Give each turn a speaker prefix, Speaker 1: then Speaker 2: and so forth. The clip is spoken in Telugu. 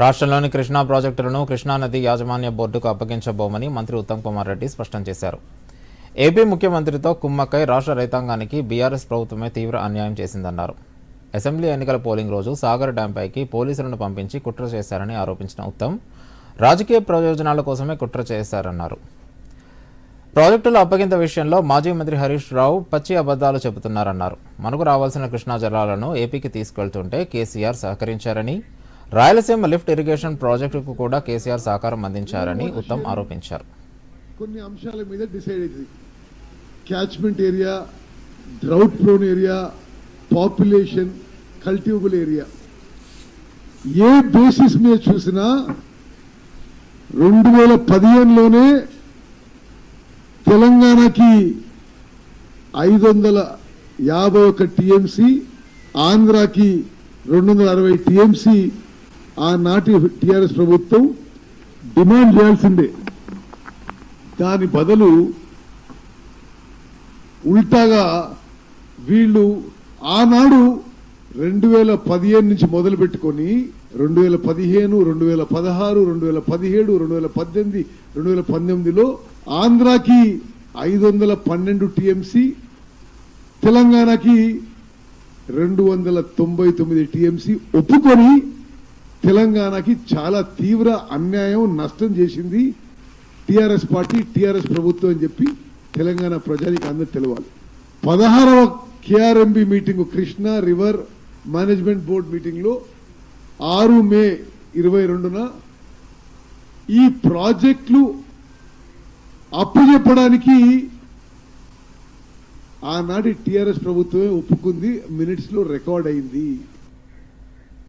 Speaker 1: రాష్ట్రంలోని కృష్ణా ప్రాజెక్టులను కృష్ణానది యాజమాన్య బోర్డుకు అప్పగించబోమని మంత్రి ఉత్తమ్ కుమార్ రెడ్డి స్పష్టం చేశారు. ఏపీ ముఖ్యమంత్రితో కుమ్మక్కై రాష్ట్ర రైతాంగానికి బీఆర్ఎస్ ప్రభుత్వమే తీవ్ర అన్యాయం చేసిందన్నారు. అసెంబ్లీ ఎన్నికల పోలింగ్ రోజు సాగర్ డ్యాంపైకి పోలీసులను పంపించి కుట్ర చేశారని ఆరోపించిన ఉత్తమ్ రాజకీయ ప్రయోజనాల కోసమే కుట్ర చేశారన్నారు. ప్రాజెక్టుల అప్పగింత విషయంలో మాజీ మంత్రి హరీష్ రావు పచ్చి అబద్ధాలు చెబుతున్నారన్నారు. మనకు రావాల్సిన కృష్ణా జలాలను ఏపీకి తీసుకెళ్తుంటే కేసీఆర్ సహకరించారని రాయలసీమ లిఫ్ట్ ఇరిగేషన్ ప్రాజెక్టుకు కూడా కేసీఆర్ సహకారం అందించారని ఉత్తమ్ ఆరోపించారు.
Speaker 2: కొన్ని అంశాల మీద డిసైడ్ అవుతుంది catchment area drought prone area population cultivable area. ఏ బేసిస్ మీద చూసినా రెండు వేల పదిహేనులోనే తెలంగాణకి ఐదు వందల యాభై ఒక టీఎంసీ ఆంధ్రాకి రెండు వందల అరవై టీఎంసీ ఆనాటి టిఆర్ఎస్ ప్రభుత్వం డిమాండ్ చేయాల్సిందే. దాని బదులు ఉల్టాగా వీళ్ళు ఆనాడు రెండు వేల పదిహేను నుంచి మొదలు పెట్టుకొని రెండు వేల పదిహేను రెండు వేల పదహారు రెండు వేల పదిహేడు రెండు వేల పద్దెనిమిది రెండు వేల పంతొమ్మిదిలో ఆంధ్రాకి ఐదు వందల పన్నెండు టీఎంసీ తెలంగాణకి రెండు వందల తొంభై తొమ్మిది టీఎంసీ ఒప్పుకొని తెలంగాణకి చాలా తీవ్ర అన్యాయం నష్టం చేసింది టిఆర్ఎస్ పార్టీ టిఆర్ఎస్ ప్రభుత్వం అని చెప్పి తెలంగాణ ప్రజానికి అందరూ తెలవాలి. పదహారవ KRMB meeting Krishna river management board మీటింగ్లో ఆరు మే ఇరవై రెండున ఈ ప్రాజెక్టులు అప్పచెప్పడానికి ఆనాటి టిఆర్ఎస్ ప్రభుత్వమే ఒప్పుకుంది మినిట్స్లో రికార్డ్ అయింది.